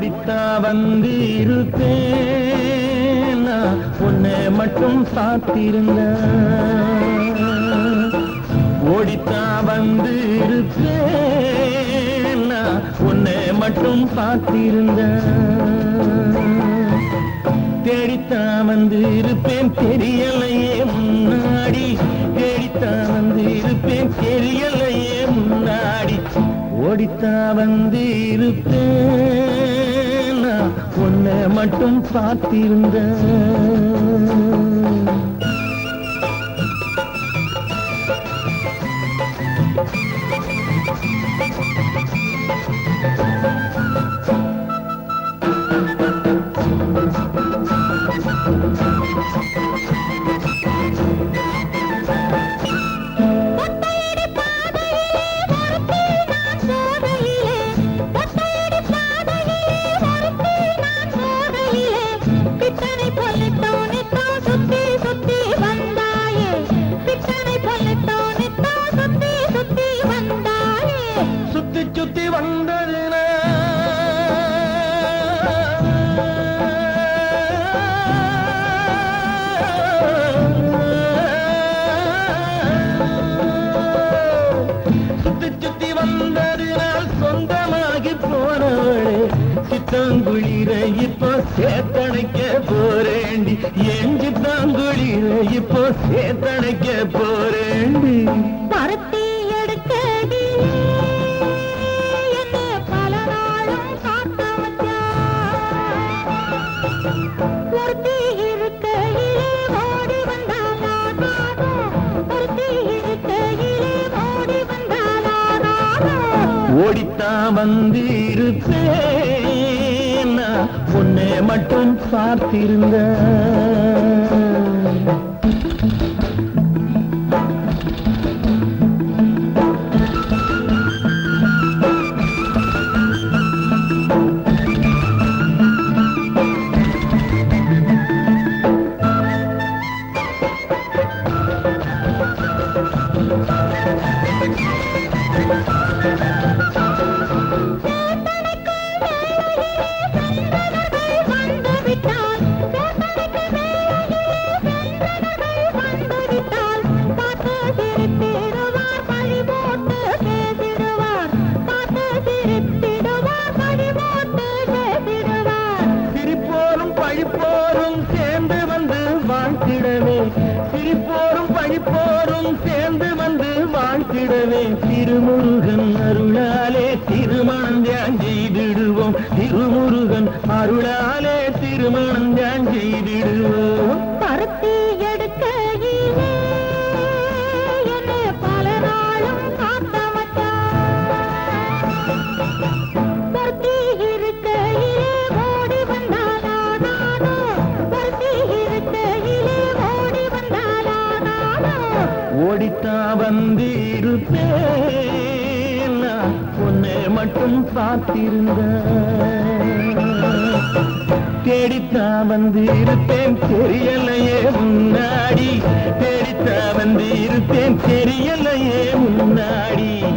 ஓடித்தா வந்து இருப்பேன் உன்னை மட்டும் சாத்திருந்த. ஓடித்தா வந்து இருப்பேன் உன்னை மட்டும் பார்த்திருந்த தேடித்தா வந்து இருப்பேன் தெரியலையே முன்னாடி. தேடித்தா வந்து இருப்பேன் தெரியல ஓடித்தா வந்து இருப்பேன் உன்னை மட்டும் பார்த்திருந்த எஞ்சி தாங்குழியில இப்போ சேத்தணைக்க போறேன் பருத்தி எடுக்க பல நாளும் சாப்பிட்டு வந்திருப்பே மட்டும் பார்த்திருந்த காத்திருந்த தேடித்தான் வந்து இருப்பேன் தெரியலையே முன்னாடி. தேடித்தான் வந்து இருப்பேன் தெரியலையே முன்னாடி.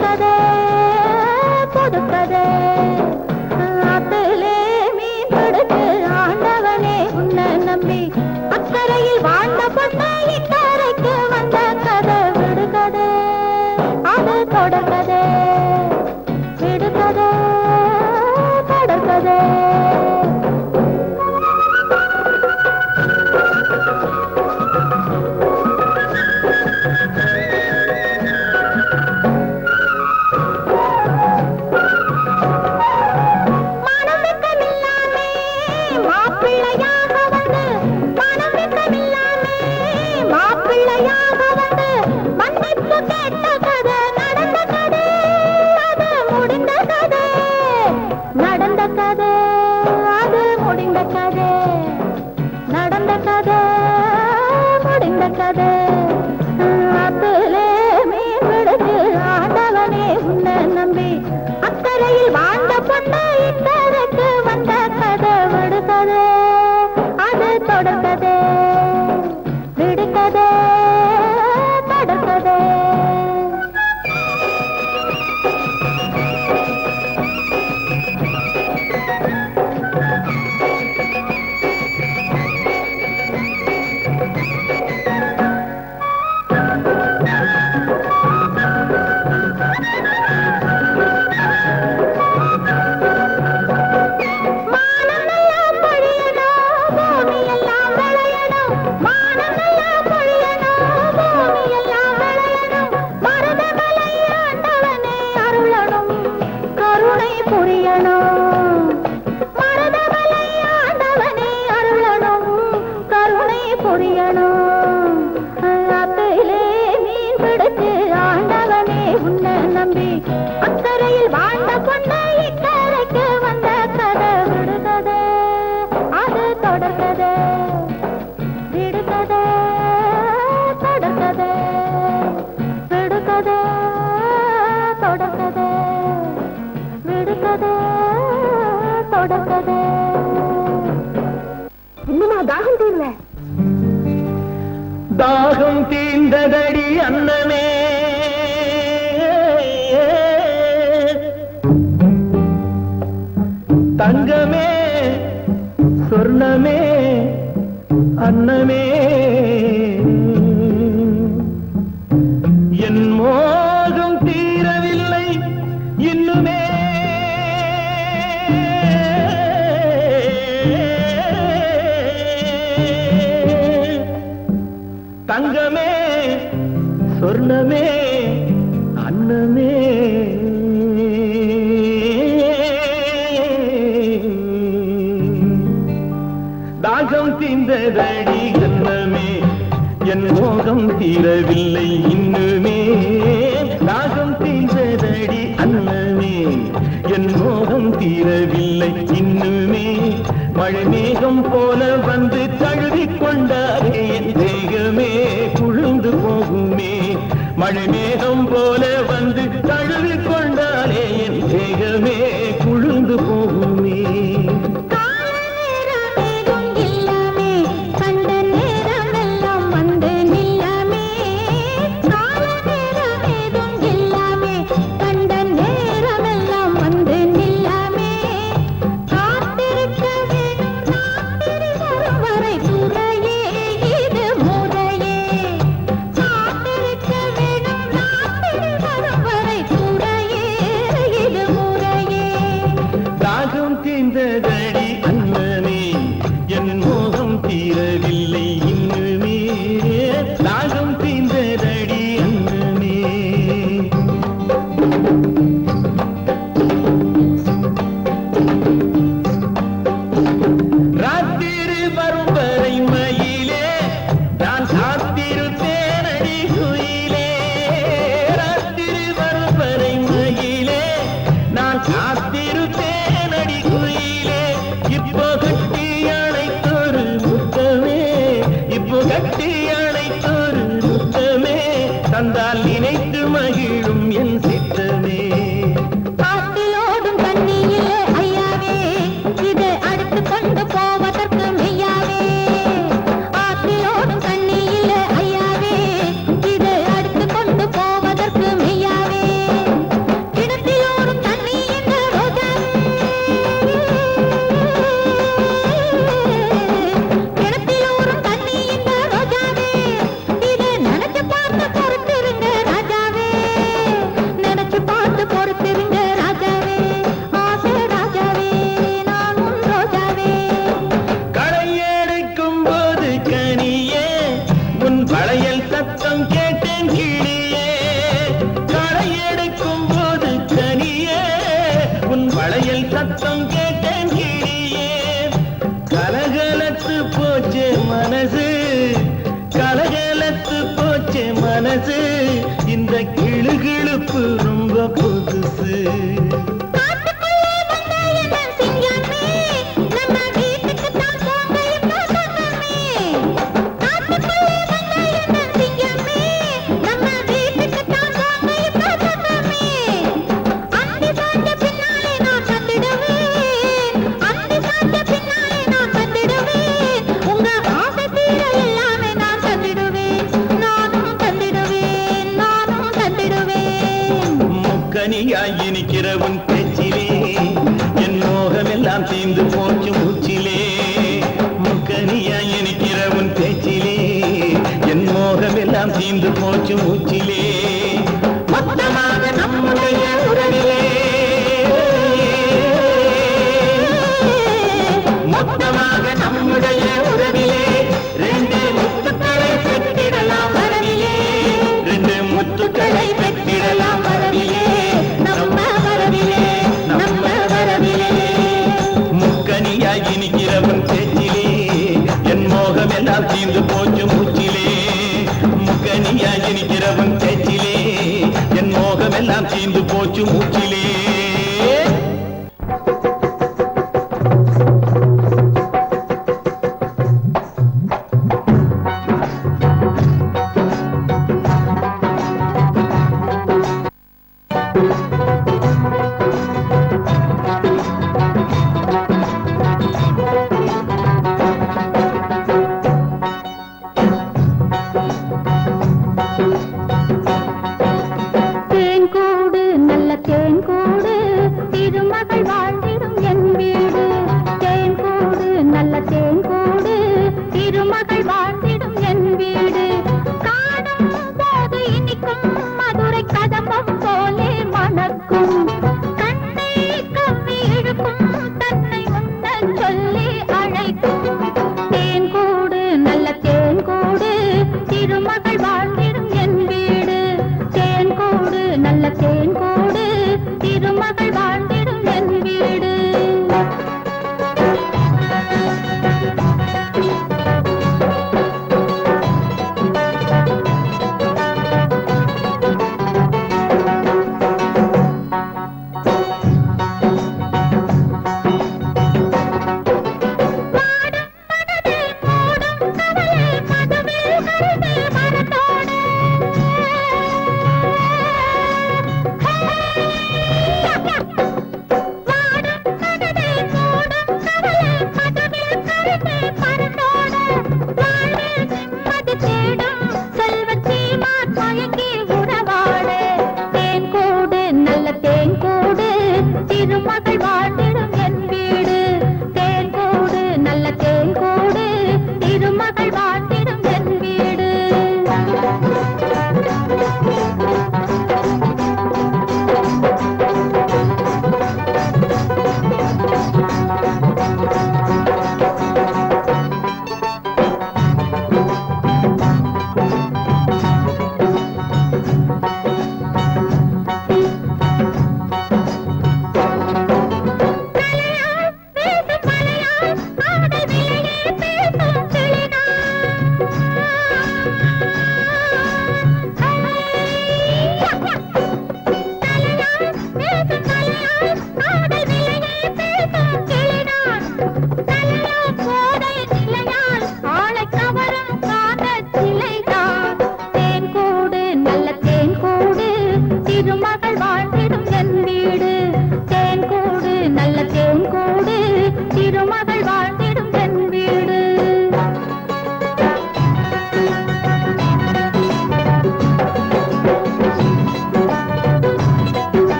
புதுக்கதை புதுக்கதை ஆத்திலே மீன் பிடித்து ஆண்டவனே உன்னை நம்பி அக்கறையில் வாழ்ந்த பொண்ணை இக்கரைக்கு வந்த கதை விடுகதை. பாப்பா முடிந்ததே மலரடி கண்ணமே என் மோகம் தீரவில்லை இன்னுமே. ராகம் தீர்ந்ததடி அன்னமே என் மோகம் தீரவில்லை இன்னுமே. மழை மேகம் போல வந்து தழுவிக் கொண்டாரே என் தேகமே குழுந்து போகுமே. மழை மேகம் போல வந்து ரொம்ப